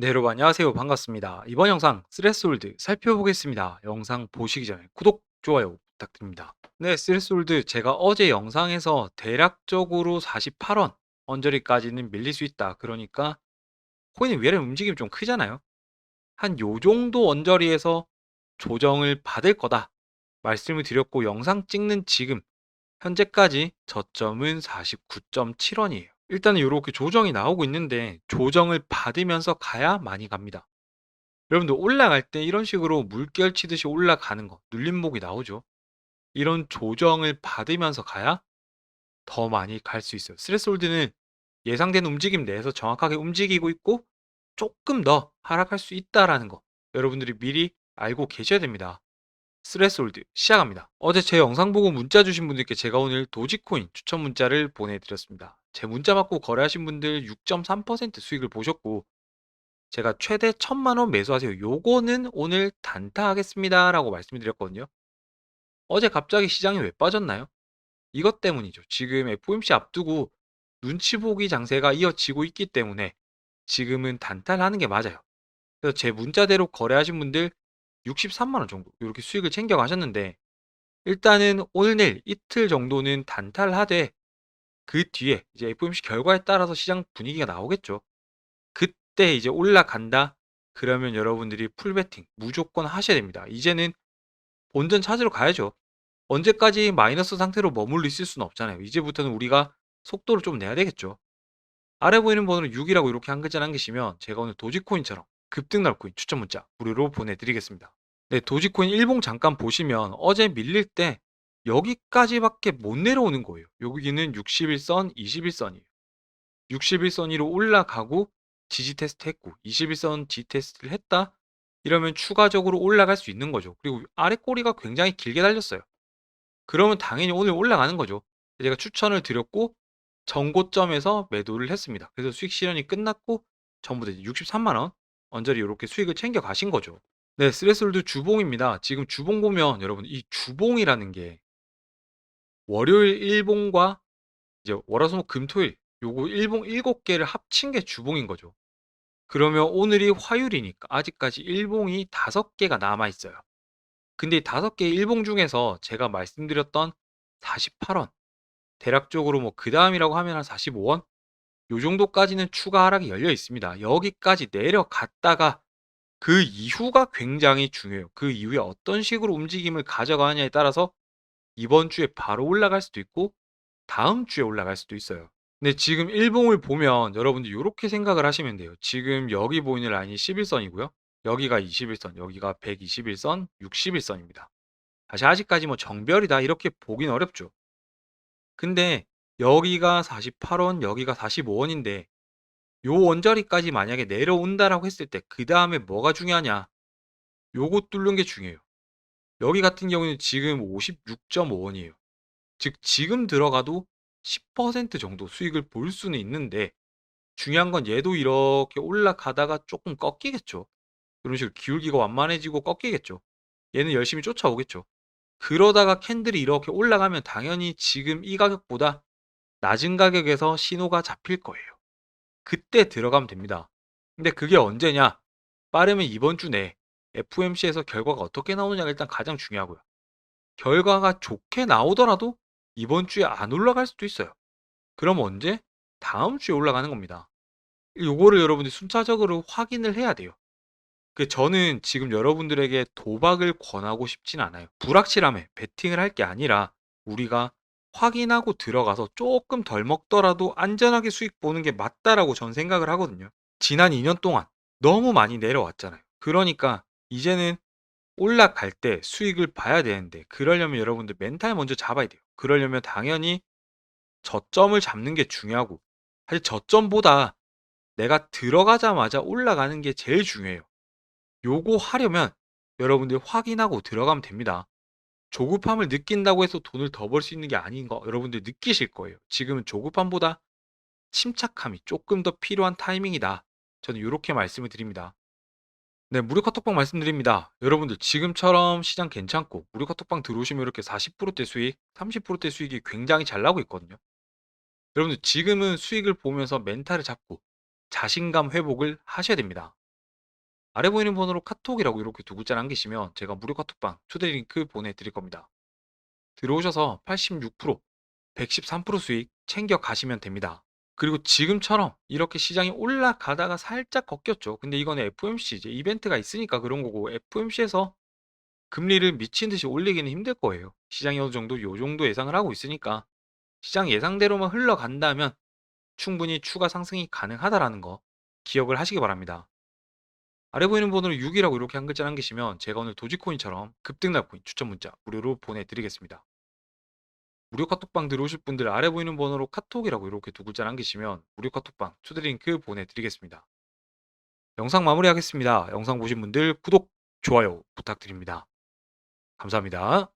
네, 여러분 안녕하세요. 반갑습니다. 이번 영상 스레스홀드 살펴보겠습니다. 영상 보시기 전에 구독, 좋아요 부탁드립니다. 네, 스레스홀드 제가 어제 영상에서 대략적으로 48원 언저리까지는 밀릴 수 있다. 그러니까 코인의 위아래 움직임이 좀 크잖아요. 한 요 정도 언저리에서 조정을 받을 거다. 말씀을 드렸고 영상 찍는 지금 현재까지 저점은 49.7원이에요. 일단은 이렇게 조정이 나오고 있는데 조정을 받으면서 가야 많이 갑니다. 여러분들 올라갈 때 이런 식으로 물결 치듯이 올라가는 거 눌림목이 나오죠. 이런 조정을 받으면서 가야 더 많이 갈 수 있어요. 스트레스홀드는 예상된 움직임 내에서 정확하게 움직이고 있고 조금 더 하락할 수 있다라는 거 여러분들이 미리 알고 계셔야 됩니다. 스트레스홀드 시작합니다. 어제 제 영상 보고 문자 주신 분들께 제가 오늘 도지코인 추천 문자를 보내드렸습니다. 제 문자 받고 거래하신 분들 6.3% 수익을 보셨고 제가 최대 1000만 원 매수하세요. 요거는 오늘 단타하겠습니다. 라고 말씀드렸거든요. 어제 갑자기 시장이 왜 빠졌나요? 이것 때문이죠. 지금 FOMC 앞두고 눈치 보기 장세가 이어지고 있기 때문에 지금은 단타를 하는 게 맞아요. 그래서 제 문자대로 거래하신 분들 63만 원 정도 이렇게 수익을 챙겨 가셨는데 일단은 오늘 내일 이틀 정도는 단타를 하되 그 뒤에 이제 FOMC 결과에 따라서 시장 분위기가 나오겠죠. 그때 이제 올라간다. 그러면 여러분들이 풀베팅 무조건 하셔야 됩니다. 이제는 본전 찾으러 가야죠. 언제까지 마이너스 상태로 머물러 있을 수는 없잖아요. 이제부터는 우리가 속도를 좀 내야 되겠죠. 아래 보이는 번호로 6이라고 이렇게 한 글자 남기시면 제가 오늘 도지코인처럼 급등 날 코인 추천 문자 무료로 보내드리겠습니다. 네, 도지코인 일봉 잠깐 보시면 어제 밀릴 때 여기까지밖에 못 내려오는 거예요. 여기는 61선, 21선이에요. 61선 위로 올라가고 지지 테스트 했고 21선 지지 테스트를 했다. 이러면 추가적으로 올라갈 수 있는 거죠. 그리고 아래 꼬리가 굉장히 길게 달렸어요. 그러면 당연히 오늘 올라가는 거죠. 제가 추천을 드렸고 정고점에서 매도를 했습니다. 그래서 수익 실현이 끝났고 전부 다 63만 원 언저리 이렇게 수익을 챙겨 가신 거죠. 네, 스레스홀드 주봉입니다. 지금 주봉 보면 여러분 이 주봉이라는 게 월요일 일봉과 이제 월화수목 금토일 요거 일봉 7개를 합친 게 주봉인 거죠. 그러면 오늘이 화요일이니까 아직까지 일봉이 5개가 남아 있어요. 근데 이 5개 일봉 중에서 제가 말씀드렸던 48원 대략적으로 뭐 그 다음이라고 하면 한 45원 요 정도까지는 추가 하락이 열려 있습니다. 여기까지 내려갔다가 그 이후가 굉장히 중요해요. 그 이후에 어떤 식으로 움직임을 가져가느냐에 따라서 이번 주에 바로 올라갈 수도 있고 다음 주에 올라갈 수도 있어요. 근데 지금 일봉을 보면 여러분들 이렇게 생각을 하시면 돼요. 지금 여기 보이는 라인이 11선이고요. 여기가 21선, 여기가 121선, 61선입니다. 사실 아직까지 뭐 정별이다 이렇게 보긴 어렵죠. 근데 여기가 48원, 여기가 45원인데 요 원자리까지 만약에 내려온다라고 했을 때 그 다음에 뭐가 중요하냐? 요거 뚫는 게 중요해요. 여기 같은 경우는 지금 56.5원이에요. 즉 지금 들어가도 10% 정도 수익을 볼 수는 있는데 중요한 건 얘도 이렇게 올라가다가 조금 꺾이겠죠. 그런 식으로 기울기가 완만해지고 꺾이겠죠. 얘는 열심히 쫓아오겠죠. 그러다가 캔들이 이렇게 올라가면 당연히 지금 이 가격보다 낮은 가격에서 신호가 잡힐 거예요. 그때 들어가면 됩니다. 근데 그게 언제냐? 빠르면 이번 주 내에 FOMC에서 결과가 어떻게 나오느냐가 일단 가장 중요하고요. 결과가 좋게 나오더라도 이번 주에 안 올라갈 수도 있어요. 그럼 언제? 다음 주에 올라가는 겁니다. 요거를 여러분들이 순차적으로 확인을 해야 돼요. 그 저는 지금 여러분들에게 도박을 권하고 싶진 않아요. 불확실함에 베팅을 할 게 아니라 우리가 확인하고 들어가서 조금 덜 먹더라도 안전하게 수익 보는 게 맞다라고 전 생각을 하거든요. 지난 2년 동안 너무 많이 내려왔잖아요. 그러니까 이제는 올라갈 때 수익을 봐야 되는데 그러려면 여러분들 멘탈 먼저 잡아야 돼요. 그러려면 당연히 저점을 잡는 게 중요하고 사실 저점보다 내가 들어가자마자 올라가는 게 제일 중요해요. 요거 하려면 여러분들 확인하고 들어가면 됩니다. 조급함을 느낀다고 해서 돈을 더 벌 수 있는 게 아닌 거 여러분들 느끼실 거예요. 지금은 조급함보다 침착함이 조금 더 필요한 타이밍이다. 저는 이렇게 말씀을 드립니다. 네, 무료 카톡방 말씀드립니다. 여러분들 지금처럼 시장 괜찮고 무료 카톡방 들어오시면 이렇게 40%대 수익, 30%대 수익이 굉장히 잘 나고 있거든요. 여러분들 지금은 수익을 보면서 멘탈을 잡고 자신감 회복을 하셔야 됩니다. 아래 보이는 번호로 카톡이라고 이렇게 두 글자 남기시면 제가 무료 카톡방 초대 링크 보내드릴 겁니다. 들어오셔서 86%, 113% 수익 챙겨 가시면 됩니다. 그리고 지금처럼 이렇게 시장이 올라가다가 살짝 꺾였죠. 근데 이거는 FOMC 이제 이벤트가 있으니까 그런 거고 FOMC에서 금리를 미친 듯이 올리기는 힘들 거예요. 시장이 어느 정도 요 정도 예상을 하고 있으니까 시장 예상대로만 흘러간다면 충분히 추가 상승이 가능하다라는 거 기억을 하시기 바랍니다. 아래 보이는 번호로 6이라고 이렇게 한 글자 남기시면 제가 오늘 도지코인처럼 급등날 코인 추천 문자 무료로 보내드리겠습니다. 무료 카톡방 들어오실 분들 아래 보이는 번호로 카톡이라고 이렇게 두 글자 남기시면 무료 카톡방 초대 링크 보내드리겠습니다. 영상 마무리하겠습니다. 영상 보신 분들 구독, 좋아요 부탁드립니다. 감사합니다.